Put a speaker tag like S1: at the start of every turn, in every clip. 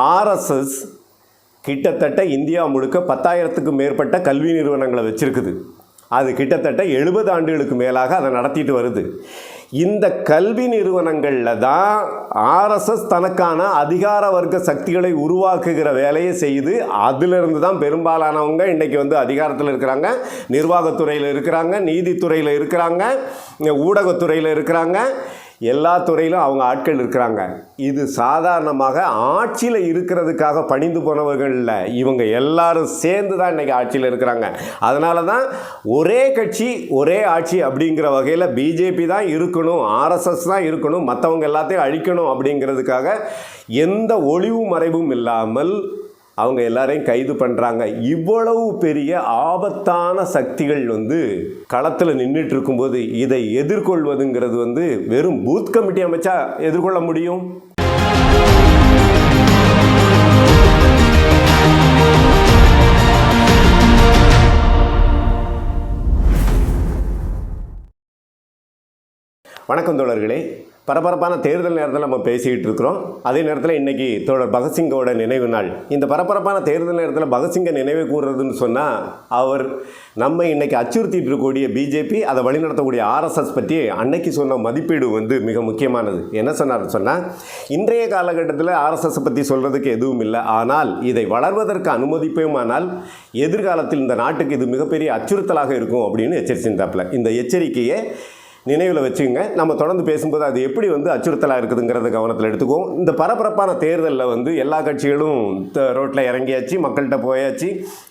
S1: RSS கிட்டத்தட்ட India முழுக்க பத்தாயிரத்துக்கும் மேற்பட்ட கல்வி நிறுவனங்களை வச்சுருக்குது. அது கிட்டத்தட்ட எழுபது ஆண்டுகளுக்கு மேலாக அதை நடத்திட்டு வருது. இந்த கல்வி நிறுவனங்களில் தான் ஆர்எஸ்எஸ் தனக்கான அதிகார வர்க்க சக்திகளை உருவாக்குகிற வேலையை செய்து அதிலிருந்து தான் பெரும்பாலானவங்க இன்றைக்கி வந்து அதிகாரத்தில் இருக்கிறாங்க நிர்வாகத்துறையில் இருக்கிறாங்க நீதித்துறையில் இருக்கிறாங்க ஊடகத்துறையில் இருக்கிறாங்க. எல்லா துறையிலும் அவங்க ஆட்கள் இருக்கிறாங்க. இது சாதாரணமாக ஆட்சியில் இருக்கிறதுக்காக பணிந்து போனவர்கள் இல்லை. இவங்க எல்லாரும் சேர்ந்து தான் இன்றைக்கி ஆட்சியில் இருக்கிறாங்க. அதனால தான் ஒரே கட்சி ஒரே ஆட்சி அப்படிங்கிற வகையில் பிஜேபி தான் இருக்கணும் ஆர்எஸ்எஸ் தான் இருக்கணும் மற்றவங்க எல்லாத்தையும் அழிக்கணும் அப்படிங்கிறதுக்காக எந்த ஒளிவு மறைவும் இல்லாமல் அவங்க எல்லாரையும் கைது பண்ணுறாங்க இவ்வளவு பெரிய ஆபத்தான சக்திகள் வந்து களத்தில் நின்றுட்டு இருக்கும்போது இதை எதிர்கொள்வதுங்கிறது வந்து வெறும் பூத் கமிட்டி அமைச்சா எதிர்கொள்ள முடியும்? வணக்கம் தோழர்களே. பரபரப்பான தேர்தல் நேரத்தில் நம்ம பேசிக்கிட்டு இருக்கிறோம். அதே நேரத்தில் இன்றைக்கி தோழர் பகத்சிங்கோட நினைவு நாள். இந்த பரபரப்பான தேர்தல் நேரத்தில் பகத்சிங்கை நினைவு கூறுறதுன்னு சொன்னால் அவர் நம்ம இன்றைக்கி அச்சுறுத்திட்டு இருக்கக்கூடிய பிஜேபி அதை வழிநடத்தக்கூடிய ஆர்எஸ்எஸ் பற்றி அன்னைக்கு சொன்ன மதிப்பீடு வந்து மிக முக்கியமானது. என்ன சொன்னார் சொன்னால் இன்றைய காலகட்டத்தில் ஆர்எஸ்எஸ் பற்றி சொல்கிறதுக்கு எதுவும் இல்லை. ஆனால் இதை வளர்வதற்கு அனுமதிப்போமானால் எதிர்காலத்தில் இந்த நாட்டுக்கு இது மிகப்பெரிய அச்சுறுத்தலாக இருக்கும் அப்படின்னு எச்சரிச்சிருந்தாப்புல இந்த எச்சரிக்கையை நினைவில் வச்சுங்க. நம்ம தொடர்ந்து பேசும்போது அது எப்படி வந்து அச்சுறுத்தலாக இருக்குதுங்கிறத கவனத்தில் எடுத்துக்குவோம். இந்த பரபரப்பான தேர்தலில் வந்து எல்லா கட்சிகளும் ரோட்டில் இறங்கியாச்சு மக்கள்கிட்ட போயாச்சு.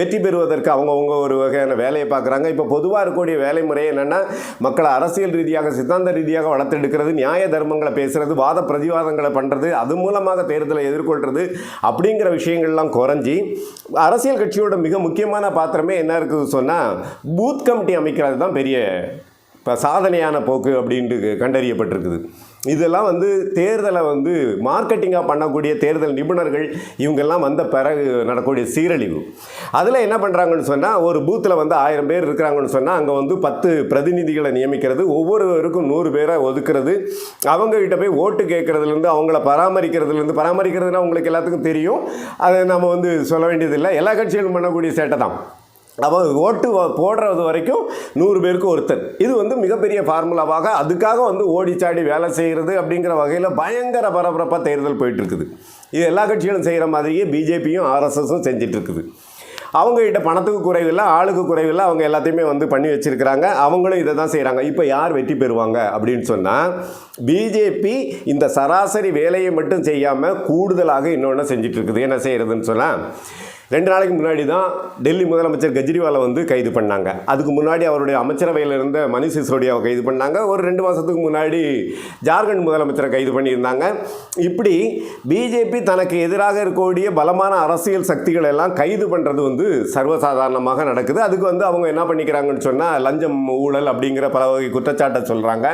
S1: வெற்றி பெறுவதற்கு அவங்கவுங்க ஒரு வகையான வேலையை பார்க்குறாங்க இப்போ பொதுவாக இருக்கக்கூடிய வேலை முறை என்னென்னா மக்களை அரசியல் ரீதியாக சித்தாந்த ரீதியாக வளர்த்தெடுக்கிறது நியாய தர்மங்களை பேசுகிறது வாத பிரதிவாதங்களை பண்ணுறது அது மூலமாக தேர்தலை எதிர்கொள்கிறது அப்படிங்கிற விஷயங்கள்லாம் குறைஞ்சி அரசியல் கட்சியோட மிக முக்கியமான பாத்திரமே என்ன இருக்குது சொன்னால் பூத் கமிட்டி அமைக்கிறது தான் பெரிய இப்போ சாதனையான போக்கு அப்படின்ட்டு கண்டறியப்பட்டிருக்குது. இதெல்லாம் வந்து தேர்தலை வந்து மார்க்கெட்டிங்காக பண்ணக்கூடிய தேர்தல் நிபுணர்கள் இவங்கெல்லாம் வந்த பிறகு நடக்கக்கூடிய சீரழிவு. அதில் என்ன பண்ணுறாங்கன்னு சொன்னால் ஒரு பூத்தில் வந்து ஆயிரம் பேர் இருக்கிறாங்கன்னு சொன்னால் அங்கே வந்து பத்து பிரதிநிதிகளை நியமிக்கிறது ஒவ்வொருவருக்கும் நூறு பேரை ஒதுக்குறது அவங்ககிட்ட போய் ஓட்டு கேட்குறதுலேருந்து அவங்கள பராமரிக்கிறதுலேருந்து பராமரிக்கிறதுனா உங்களுக்கு எல்லாத்துக்கும் தெரியும். அதை நம்ம வந்து சொல்ல வேண்டியதில்லை. எல்லா கட்சிகளும் பண்ணக்கூடிய சேட்டை தான். அப்போ ஓட்டு வ- போடுறது வரைக்கும் நூறு பேருக்கு ஒருத்தர் இது வந்து மிகப்பெரிய ஃபார்முலாவாக அதுக்காக வந்து ஓடிச்சாடி வேலை செய்கிறது அப்படிங்கிற வகையில் பயங்கர பரபரப்பாக தேர்தல் போயிட்டுருக்குது. இது எல்லா கட்சிகளும் செய்கிற மாதிரியே பிஜேபியும் ஆர்எஸ்எஸும் செஞ்சிட்ருக்குது அவங்ககிட்ட பணத்துக்கு குறைவில்லை ஆளுக்கு குறைவில்லை அவங்க எல்லாத்தையுமே வந்து பண்ணி வச்சுருக்கிறாங்க. அவங்களும் இதை தான் செய்கிறாங்க இப்போ யார் வெற்றி பெறுவாங்க அப்படின்னு சொன்னால் பிஜேபி இந்த சராசரி வேலையை மட்டும் செய்யாமல் கூடுதலாக இன்னொன்று செஞ்சிட்ருக்குது என்ன செய்கிறதுன்னு சொன்னால் ரெண்டு நாளைக்கு முன்னாடி தான் டெல்லி முதலமைச்சர் கெஜ்ரிவாலை வந்து கைது பண்ணாங்க. அதுக்கு முன்னாடி அவருடைய அமைச்சரவையில் இருந்த மணிஷ் சிசோடியாவை கைது பண்ணாங்க. ஒரு ரெண்டு மாதத்துக்கு முன்னாடி ஜார்க்கண்ட் முதலமைச்சரை கைது பண்ணியிருந்தாங்க. இப்படி பிஜேபி தனக்கு எதிராக இருக்கக்கூடிய பலமான அரசியல் சக்திகள் எல்லாம் கைது பண்ணுறது வந்து சர்வசாதாரணமாக நடக்குது. அதுக்கு வந்து அவங்க என்ன பண்ணிக்கிறாங்கன்னு சொன்னால் லஞ்சம் ஊழல் அப்படிங்கிற பல வகை குற்றச்சாட்டை சொல்கிறாங்க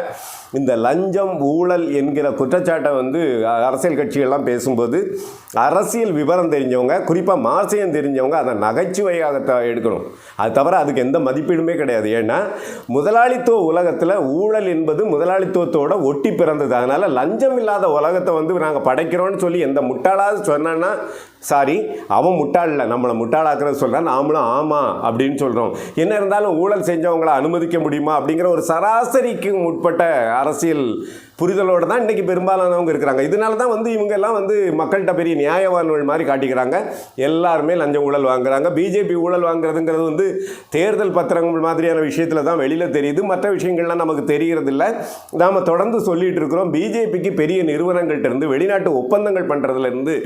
S1: இந்த லஞ்சம் ஊழல் என்கிற குற்றச்சாட்டை வந்து அரசியல் கட்சிகள்லாம் பேசும்போது அரசியல் விவரம் தெரிஞ்சவங்க குறிப்பாக விஷயம் தெரிஞ்சவங்க அதை நகைச்சுவையாக த- எடுக்கணும். அது தவிர அதுக்கு எந்த மதிப்பீடுமே கிடையாது. ஏன்னா முதலாளித்துவ உலகத்தில் ஊழல் என்பது முதலாளித்துவத்தோட ஒட்டி பிறந்தது. அதனால் லஞ்சம் இல்லாத உலகத்தை வந்து நாங்கள் படைக்கிறோம்னு சொல்லி எந்த முட்டாளாவது சொன்னான்னா சாரி அவன் முட்டாள் இல்லை. நம்மளை முட்டாளாக்குறது சொல்கிறான் நாமளும் ஆமாம் அப்படின்னு சொல்கிறோம் என்ன இருந்தாலும் ஊழல் செஞ்சவங்களை அனுமதிக்க முடியுமா அப்படிங்கிற ஒரு சராசரிக்கு உட்பட்ட அரசியல் புரிதலோடு தான் இன்றைக்கி பெரும்பாலானவங்க இருக்கிறாங்க. இதனால தான் வந்து இவங்க எல்லாம் வந்து மக்கள்கிட்ட பெரிய நியாயவான்கள் மாதிரி காட்டிக்கிறாங்க. எல்லாருமே லஞ்சம் ஊழல் வாங்குறாங்க. பிஜேபி ஊழல் வாங்குறதுங்கிறது வந்து தேர்தல் பத்திரங்கள் மாதிரியான விஷயத்தில் தான் வெளியில் தெரியுது. மற்ற விஷயங்கள்லாம் நமக்கு தெரிகிறதில்ல. நாம் தொடர்ந்து சொல்லிகிட்டு இருக்கிறோம். பிஜேபிக்கு பெரிய நிறுவனங்கள்கிட்டருந்து வெளிநாட்டு ஒப்பந்தங்கள் பண்ணுறதுலேருந்து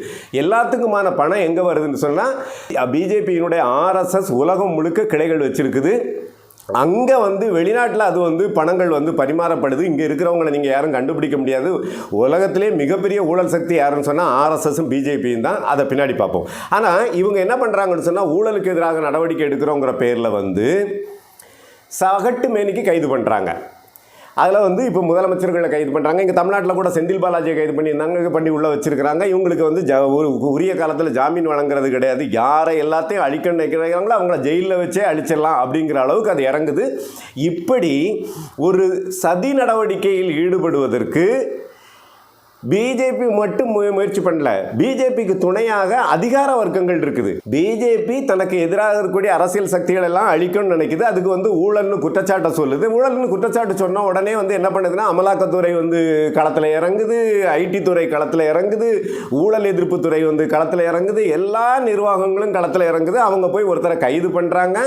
S1: எல்லாத்துக்குமான பணம் எங்கே வருதுன்னு சொன்னால் பிஜேபியினுடைய ஆர்எஸ்எஸ் உலகம் முழுக்க கிளைகள் வச்சுருக்குது. அங்கே வந்து வெளிநாட்டில் அது வந்து பணங்கள் வந்து பரிமாறப்படுது. இங்கே இருக்கிறவங்கள நீங்கள் யாரும் கண்டுபிடிக்க முடியாது. உலகத்திலே மிகப்பெரிய ஊழல் சக்தி யாருன்னு சொன்னால் ஆர்எஸ்எஸும் பிஜேபியும் தான். அதை பின்னாடி பார்ப்போம். ஆனால் இவங்க என்ன பண்ணுறாங்கன்னு சொன்னால் ஊழலுக்கு எதிராக நடவடிக்கை எடுக்கிறோங்கிற பேரில் வந்து சகட்டு மேனிக்கு கைது பண்ணுறாங்க அதில் வந்து இப்போ முதலமைச்சர்களை கைது பண்ணுறாங்க. இங்கே தமிழ்நாட்டில் கூட செந்தில் பாலாஜியை கைது பண்ணியிருந்தாங்க பண்ணி உள்ளே வச்சுருக்கிறாங்க. இவங்களுக்கு வந்து ஜ ஒரு உரிய காலத்தில் ஜாமீன் வழங்குறது கிடையாது. யாரை எல்லாத்தையும் அழிக்க நினைக்கிறாங்களோ அவங்கள ஜெயிலில் வச்சே அழிச்சிடலாம் அப்படிங்கிற அளவுக்கு அது இறங்குது. இப்படி ஒரு சதி நடவடிக்கையில் ஈடுபடுவதற்கு பிஜேபி மட்டும் மு- முயற்சி பண்ணல. பிஜேபிக்கு துணையாக அதிகார வர்க்கங்கள் இருக்குது. பிஜேபி தனக்கு எதிராக இருக்கக்கூடிய அரசியல் சக்திகள் எல்லாம் அழிக்கணும்னு நினைக்குது. அதுக்கு வந்து ஊழல்னு குற்றச்சாட்டை சொல்லுது. ஊழல்னு குற்றச்சாட்டு சொன்ன உடனே வந்து என்ன பண்ணுதுன்னா அமலாக்கத்துறை வந்து களத்தில் இறங்குது. ஐடி துறை களத்தில் இறங்குது. ஊழல் எதிர்ப்பு துறை வந்து களத்தில் இறங்குது. எல்லா நிர்வாகங்களும் களத்தில் இறங்குது. அவங்க போய் ஒருத்தரை கைது பண்ணுறாங்க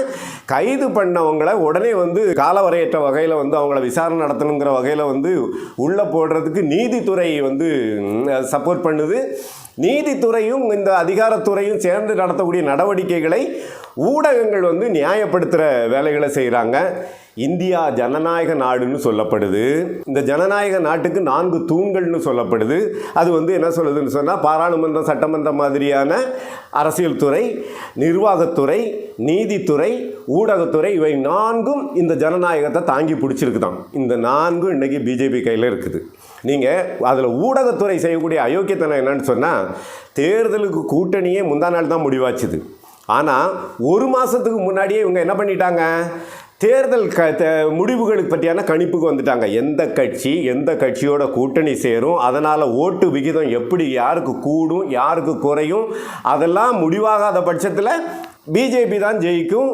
S1: கைது பண்ணவங்களை உடனே வந்து காலவரையற்ற வகையில் வந்து அவங்கள விசாரணை நடத்தணுங்கிற வகையில் வந்து உள்ளே போடுறதுக்கு நீதித்துறை வந்து சப்போர்ட் பண்ணுது. நீதித்துறையும் இந்த அதிகாரத்துறையும் சேர்ந்து நடத்தக்கூடிய நடவடிக்கைகளை ஊடகங்கள் வந்து நியாயப்படுத்துகிற வேலைகளை செய்கிறாங்க இந்தியா ஜனநாயக நாடுன்னு சொல்லப்படுது. இந்த ஜனநாயக நாட்டுக்கு நான்கு தூண்கள்னு சொல்லப்படுது. அது வந்து என்ன சொல்லுதுன்னு சொன்னால் பாராளுமன்றம் சட்டமன்றம் மாதிரியான அரசியல் துறை நிர்வாகத்துறை நீதித்துறை ஊடகத்துறை இவை நான்கும் இந்த ஜனநாயகத்தை தாங்கி பிடிச்சிருக்குதாம். இந்த நான்கும் இன்றைக்கி பிஜேபி கையில் இருக்குது. நீங்கள் அதில் ஊடகத்துறை செய்யக்கூடிய அயோக்கியத்தனம் என்னன்னு சொன்னால் தேர்தலுக்கு கூட்டணியே முந்தா நாள் தான் முடிவாச்சுது. ஆனால் ஒரு மாதத்துக்கு முன்னாடியே இவங்க என்ன பண்ணிட்டாங்க? தேர்தல் க முடிவுகளுக்கு பற்றியான கணிப்புக்கு வந்துட்டாங்க. எந்த கட்சி எந்த கட்சியோட கூட்டணி சேரும் அதனால் ஓட்டு விகிதம் எப்படி யாருக்கு கூடும் யாருக்கு குறையும் அதெல்லாம் முடிவாகாத பட்சத்தில் பிஜேபி தான் ஜெயிக்கும்.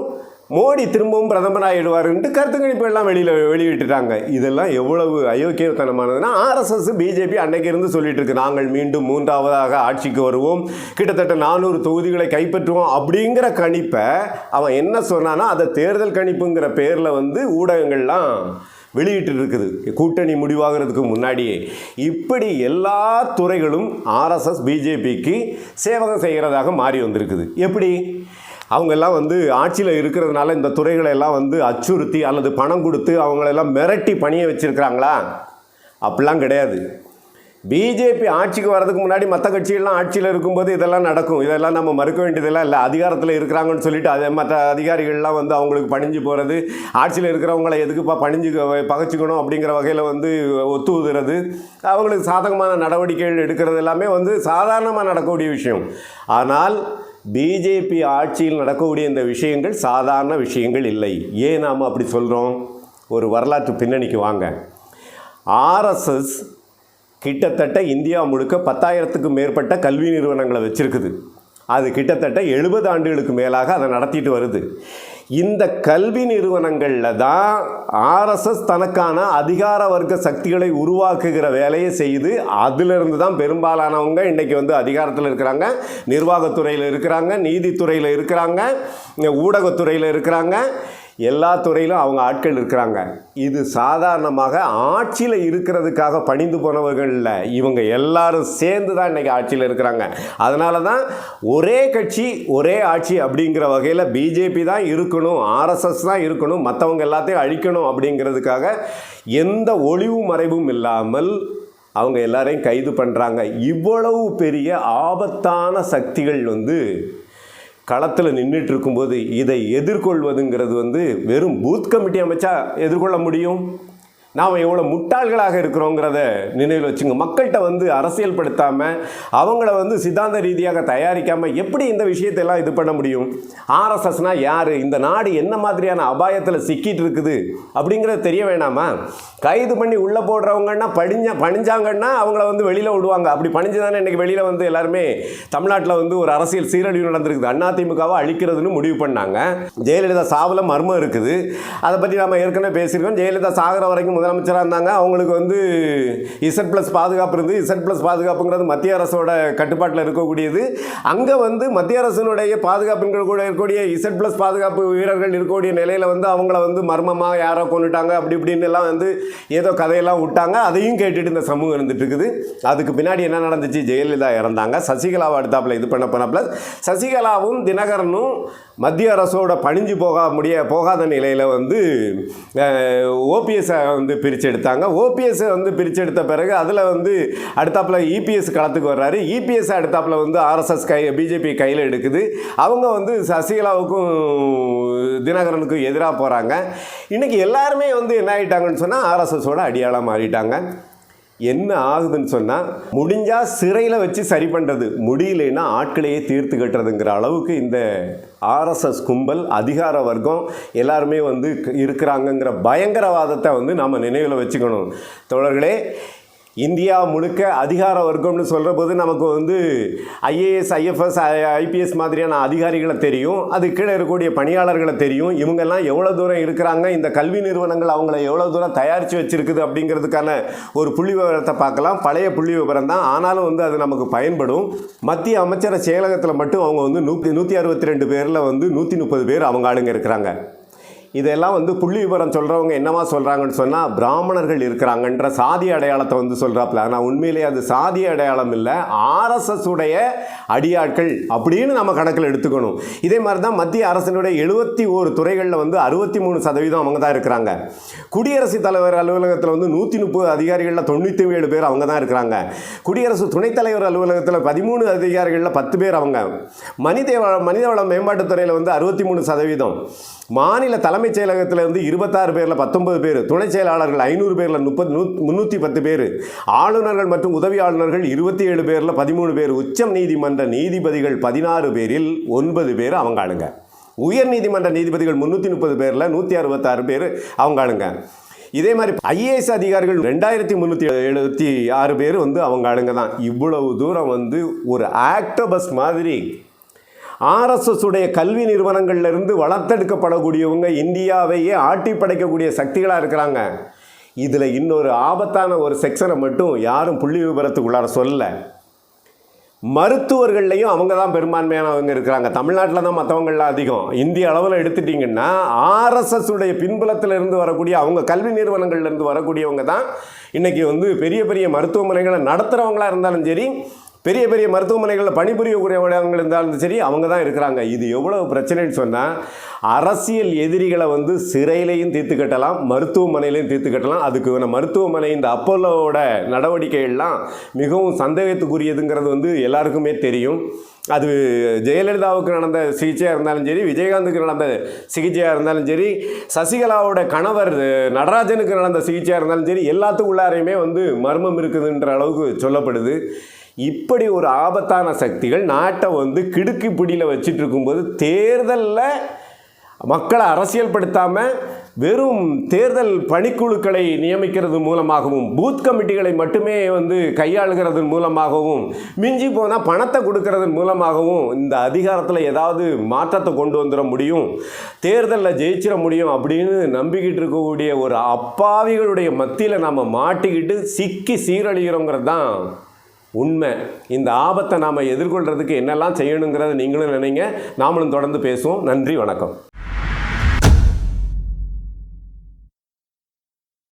S1: மோடி திரும்பவும் பிரதமர் ஆகிடுவாருன்ட்டு கருத்து கணிப்பு எல்லாம் வெளியில் வெளியிட்டுட்டாங்க. இதெல்லாம் எவ்வளவு அயோக்கியத்தனமானதுன்னா ஆர்எஸ்எஸ் பிஜேபி அன்னைக்கு இருந்து சொல்லிட்டு இருக்கு. நாங்கள் மீண்டும் மூன்றாவதாக ஆட்சிக்கு வருவோம். கிட்டத்தட்ட நானூறு தொகுதிகளை கைப்பற்றுவோம் அப்படிங்கிற கணிப்பை அவன் என்ன சொன்னான்னா அதை தேர்தல் கணிப்புங்கிற பேரில் வந்து ஊடகங்கள்லாம் வெளியிட்டு இருக்குது. கூட்டணி முடிவாகிறதுக்கு முன்னாடியே. இப்படி எல்லா துறைகளும் ஆர்எஸ்எஸ் பிஜேபிக்கு சேவகம் செய்கிறதாக மாறி வந்திருக்குது. எப்படி? அவங்கெல்லாம் வந்து ஆட்சியில் இருக்கிறதுனால இந்த துறைகளை எல்லாம் வந்து அச்சுறுத்தி அல்லது பணம் கொடுத்து அவங்களெல்லாம் மிரட்டி பணியை வச்சுருக்கிறாங்களா? அப்படிலாம் கிடையாது. பிஜேபி ஆட்சிக்கு வர்றதுக்கு முன்னாடி மற்ற கட்சிகள்லாம் ஆட்சியில் இருக்கும்போது இதெல்லாம் நடக்கும். இதெல்லாம் நம்ம மறுக்க வேண்டியதெல்லாம் இல்லை. அதிகாரத்தில் இருக்கிறாங்கன்னு சொல்லிட்டு அதே மற்ற அதிகாரிகள்லாம் வந்து அவங்களுக்கு பணிஞ்சு போகிறது ஆட்சியில் இருக்கிறவங்கள எதுக்குப்பா பணிஞ்சு பகச்சிக்கணும் அப்படிங்கிற வகையில் வந்து ஒத்து ஊதுறது அவங்களுக்கு சாதகமான நடவடிக்கைகள் எடுக்கிறது எல்லாமே வந்து சாதாரணமாக நடக்கக்கூடிய விஷயம். ஆனால் பிஜேபி ஆட்சியில் நடக்கக்கூடிய இந்த விஷயங்கள் சாதாரண விஷயங்கள் இல்லை. ஏன் நாம் அப்படி சொல்கிறோம் ஒரு வரலாற்று பின்னணிக்கு வாங்க. ஆர்எஸ்எஸ் கிட்டத்தட்ட இந்தியா முழுக்க பத்தாயிரத்துக்கும் மேற்பட்ட கல்வி நிறுவனங்களை வச்சுருக்குது. அது கிட்டத்தட்ட எழுபது ஆண்டுகளுக்கு மேலாக அதை நடத்திட்டு வருது. இந்த கல்வி நிறுவனங்களில் தான் ஆர்எஸ்எஸ் தனக்கான அதிகார வர்க்க சக்திகளை உருவாக்குகிற வேலையை செய்து அதிலிருந்து தான் பெரும்பாலானவங்க இன்றைக்கி வந்து அதிகாரத்தில் இருக்கிறாங்க. நிர்வாகத்துறையில் இருக்கிறாங்க நீதித்துறையில் இருக்கிறாங்க ஊடகத்துறையில் இருக்கிறாங்க. எல்லா துறையிலும் அவங்க ஆட்கள் இருக்கிறாங்க. இது சாதாரணமாக ஆட்சியில் இருக்கிறதுக்காக பணிந்து போனவர்களில் இவங்க எல்லாரும் சேர்ந்து தான் இன்றைக்கி ஆட்சியில் இருக்கிறாங்க. அதனால தான் ஒரே கட்சி ஒரே ஆட்சி அப்படிங்கிற வகையில் பிஜேபி தான் இருக்கணும் ஆர்எஸ்எஸ் தான் இருக்கணும் மற்றவங்க எல்லாத்தையும் அழிக்கணும் அப்படிங்கிறதுக்காக எந்த ஒளிவு மறைவும் இல்லாமல் அவங்க எல்லாரையும் கைது பண்ணுறாங்க இவ்வளவு பெரிய ஆபத்தான சக்திகள் வந்து களத்தில் நின்றுட்டு இருக்கும்போது இதை எதிர்கொள்வதுங்கிறது வந்து வெறும் பூத் கமிட்டி அமைச்சா எதிர்கொள்ள முடியும்? நாம் எவ்வளோ முட்டாள்களாக இருக்கிறோங்கிறத நினைவில் வச்சுங்க. மக்கள்கிட்ட வந்து அரசியல் படுத்தாமல் அவங்கள வந்து சித்தாந்த ரீதியாக தயாரிக்காமல் எப்படி இந்த விஷயத்தெல்லாம் இது பண்ண முடியும்? ஆர்எஸ்எஸ்னால் யார்? இந்த நாடு என்ன மாதிரியான அபாயத்தில் சிக்கிட்டு இருக்குது அப்படிங்கிறது தெரிய வேணாமா? கைது பண்ணி உள்ளே போடுறவங்கன்னா படிஞ்ச பணிஞ்சாங்கன்னா அவங்கள வந்து வெளியில் விடுவாங்க. அப்படி பணிஞ்சு தானே இன்றைக்கி வெளியில் வந்து எல்லாருமே தமிழ்நாட்டில் வந்து ஒரு அரசியல் சீரழிவு நடந்திருக்குது. அதிமுகவை அழிக்கிறதுன்னு முடிவு பண்ணாங்க. ஜெயலலிதா சாவில் மர்மம் இருக்குது. அதை பற்றி நம்ம ஏற்கனவே பேசியிருக்கோம். ஜெயலலிதா சாகிற வரைக்கும் முதலமைச்சராக இருந்தாங்க. அவங்களுக்கு வந்து இசட் ப்ளஸ் பாதுகாப்பு இருந்து இசட் ப்ளஸ் பாதுகாப்புங்கிறது மத்திய அரசோட கட்டுப்பாட்டில் இருக்கக்கூடியது. அங்கே வந்து மத்திய அரசினுடைய பாதுகாப்புங்கிற கூட இருக்கக்கூடிய இசட் ப்ளஸ் பாதுகாப்பு வீரர்கள் இருக்கக்கூடிய நிலையில் வந்து அவங்கள வந்து மர்மமாக யாரோ கொண்டுட்டாங்க அப்படி இப்படின்னு எல்லாம் வந்து ஏதோ கதையெல்லாம் விட்டாங்க. அதையும் கேட்டுட்டு இந்த சமூகம் இருந்துட்டு இருக்குது. அதுக்கு பின்னாடி என்ன நடந்துச்சு? ஜெயலலிதா இறந்தாங்க. சசிகலாவை அடுத்தாப்பில் இது பண்ண போனாப்புல சசிகலாவும் தினகரனும் மத்திய அரசோட பணிஞ்சு போக முடிய போகாத நிலையில் வந்து ஓபிஎஸ் வந்து பிரித்து எடுத்தாங்க. ஓபிஎஸ்ஸை வந்து பிரித்து எடுத்த பிறகு அதில் வந்து அடுத்தாப்பில் இபிஎஸ் களத்துக்கு வர்றாரு. இபிஎஸ் அடுத்தாப்பில் வந்து ஆர்எஸ்எஸ் கை பிஜேபி கையில் எடுக்குது. அவங்க வந்து சசிகலாவுக்கும் தினகரனுக்கும் எதிராக போகிறாங்க இன்றைக்கி எல்லாருமே வந்து என்ன ஆகிட்டாங்கன்னு சொன்னால் ஆர்எஸ்எஸோட அடியாளாக மாறிட்டாங்க. என்ன ஆகுதுன்னு சொன்னால் முடிஞ்சால் சிறையில் வச்சு சரி பண்ணுறது முடியலைன்னா ஆட்களையே தீர்த்து கட்டுறதுங்கிற அளவுக்கு இந்த ஆர்எஸ்எஸ் கும்பல் அதிகார வர்க்கம் எல்லாருமே வந்து இருக்கிறாங்கங்கிற பயங்கரவாதத்தை வந்து நம்ம நினைவில் வச்சுக்கணும். தோழர்களே இந்தியா முழுக்க அதிகார வர்க்கம்னு சொல்கிற போது நமக்கு வந்து ஐஏஎஸ் ஐஎஃப்எஸ் ஐபிஎஸ் மாதிரியான அதிகாரிகளை தெரியும். அது கீழே இருக்கக்கூடிய பணியாளர்களை தெரியும். இவங்கெல்லாம் எவ்வளோ தூரம் இருக்கிறாங்க? இந்த கல்வி நிறுவனங்கள் அவங்கள எவ்வளோ தூரம் தயாரித்து வச்சிருக்குது அப்படிங்கிறதுக்கான ஒரு புள்ளி விவரத்தை பார்க்கலாம். பழைய புள்ளி விவரம் தான். ஆனாலும் வந்து அது நமக்கு பயன்படும். மத்திய அமைச்சர செயலகத்தில் மட்டும் அவங்க வந்து நூற்றி நூற்றி அறுபத்தி ரெண்டு பேரில் வந்து நூற்றி முப்பது பேர் அவங்க ஆளுங்க இருக்கிறாங்க. இதெல்லாம் வந்து புள்ளி விவரம் சொல்கிறவங்க என்னவா சொல்கிறாங்கன்னு சொன்னால் பிராமணர்கள் இருக்கிறாங்கன்ற சாதி அடையாளத்தை வந்து சொல்கிறாப்புல ஆனால் உண்மையிலேயே அது சாதி அடையாளம் இல்லை ஆர்எஸ்எஸ் உடைய அடியாட்கள் அப்படின்னு நம்ம கணக்கில் எடுத்துக்கணும். இதே மாதிரி தான் மத்திய அரசினுடைய எழுபத்தி ஓரு துறைகளில் வந்து அறுபத்தி மூணு சதவீதம் அவங்க தான் இருக்கிறாங்க. குடியரசுத் தலைவர் அலுவலகத்தில் வந்து நூற்றி முப்பது அதிகாரிகளில் தொண்ணூற்றி ஏழு பேர் அவங்க தான் இருக்கிறாங்க. குடியரசு துணைத் தலைவர் அலுவலகத்தில் பதிமூணு அதிகாரிகளில் பத்து பேர் அவங்க. மனித மனிதவள மேம்பாட்டுத்துறையில் வந்து அறுபத்தி மூணு சதவீதம். மாநில தலைமைச் செயலகத்தில் வந்து இருபத்தாறு பேரில் பத்தொன்பது பேர் துணை செயலாளர்கள் ஐநூறு பேரில் முப்பது முந்நூற்றி பத்து பேர் ஆளுநர்கள் மற்றும் உதவி ஆளுநர்கள் இருபத்தி ஏழு பேரில் பதிமூணு பேர் உச்சம் நீதிமன்ற நீதிபதிகள் பதினாறு பேரில் ஒன்பது பேர் அவங்க ஆளுங்க. உயர் நீதிமன்ற நீதிபதிகள் முந்நூற்றி முப்பது பேரில் நூற்றி அறுபத்தாறு பேர் அவங்க ஆளுங்க. இதே மாதிரி ஐஏஎஸ் அதிகாரிகள் ரெண்டாயிரத்தி முந்நூற்றி எழுபத்தி ஆறு பேர் வந்து அவங்க ஆளுங்க தான். இவ்வளவு தூரம் வந்து ஒரு ஆக்டோபஸ் மாதிரி ஆர்எஸ்எஸ் உடைய கல்வி நிறுவனங்கள்லேருந்து வளர்த்தெடுக்கப்படக்கூடியவங்க இந்தியாவையே ஆட்டி படைக்கக்கூடிய சக்திகளாக இருக்கிறாங்க. இதில் இன்னொரு ஆபத்தான ஒரு செக்ஷனை மட்டும் யாரும் புள்ளி விபரத்துக்குள்ளார சொல்லலை. மருத்துவர்கள்லையும் அவங்க தான் பெரும்பான்மையானவங்க இருக்கிறாங்க. தமிழ்நாட்டில் தான் மற்றவங்களாம் அதிகம். இந்திய அளவில் எடுத்துட்டிங்கன்னா ஆர்எஸ்எஸ் உடைய பின்புலத்திலிருந்து வரக்கூடிய அவங்க கல்வி நிறுவனங்கள்லேருந்து வரக்கூடியவங்க தான் இன்றைக்கி வந்து பெரிய பெரிய மருத்துவமனைகளை நடத்துகிறவங்களா இருந்தாலும் சரி பெரிய பெரிய மருத்துவமனைகளில் பணிபுரியக்கூடியவங்க இருந்தாலும் சரி அவங்க தான் இருக்கிறாங்க. இது எவ்வளவு பிரச்சனைன்னு சொன்னால் அரசியல் எதிரிகளை வந்து சிறையிலையும் தீர்த்து கட்டலாம் மருத்துவமனையிலையும் தீர்த்து கட்டலாம். அதுக்கு மருத்துவமனை இந்த அப்போலோட நடவடிக்கைகள்லாம் மிகவும் சந்தேகத்துக்குரியதுங்கிறது வந்து எல்லாருக்குமே தெரியும். அது ஜெயலலிதாவுக்கு நடந்த சிகிச்சையாக இருந்தாலும் சரி விஜயகாந்துக்கு நடந்த சிகிச்சையாக இருந்தாலும் சரி சசிகலாவோட கணவர் நடராஜனுக்கு நடந்த சிகிச்சையாக இருந்தாலும் சரி எல்லாத்துக்குள்ளாரையுமே வந்து மர்மம் இருக்குதுன்ற அளவுக்கு சொல்லப்படுது. இப்படி ஒரு ஆபத்தான சக்திகள் நாட்டை வந்து கிடுக்கு பிடியில் வச்சுட்டு இருக்கும்போது தேர்தலில் மக்களை அரசியல்படுத்தாமல் வெறும் தேர்தல் பணிக்குழுக்களை நியமிக்கிறது மூலமாகவும் பூத் கமிட்டிகளை மட்டுமே வந்து கையாளுகிறதன் மூலமாகவும் மிஞ்சி போனால் பணத்தை கொடுக்கறதன் மூலமாகவும் இந்த அதிகாரத்தில் ஏதாவது மாற்றத்தை கொண்டு வந்துட முடியும் தேர்தலில் ஜெயிச்சிட முடியும் அப்படின்னு நம்பிக்கிட்டு இருக்கக்கூடிய ஒரு அப்பாவிகளுடைய மத்தியில் நம்ம மாட்டிக்கிட்டு சிக்கி சீரழிகிறோங்கிறது தான் உண்மை. இந்த ஆபத்தை நாம் எதிர்கொள்கிறதுக்கு என்னெல்லாம் செய்யணுங்கிறத நீங்களும் நினைங்க. நாமளும் தொடர்ந்து பேசுவோம். நன்றி வணக்கம்.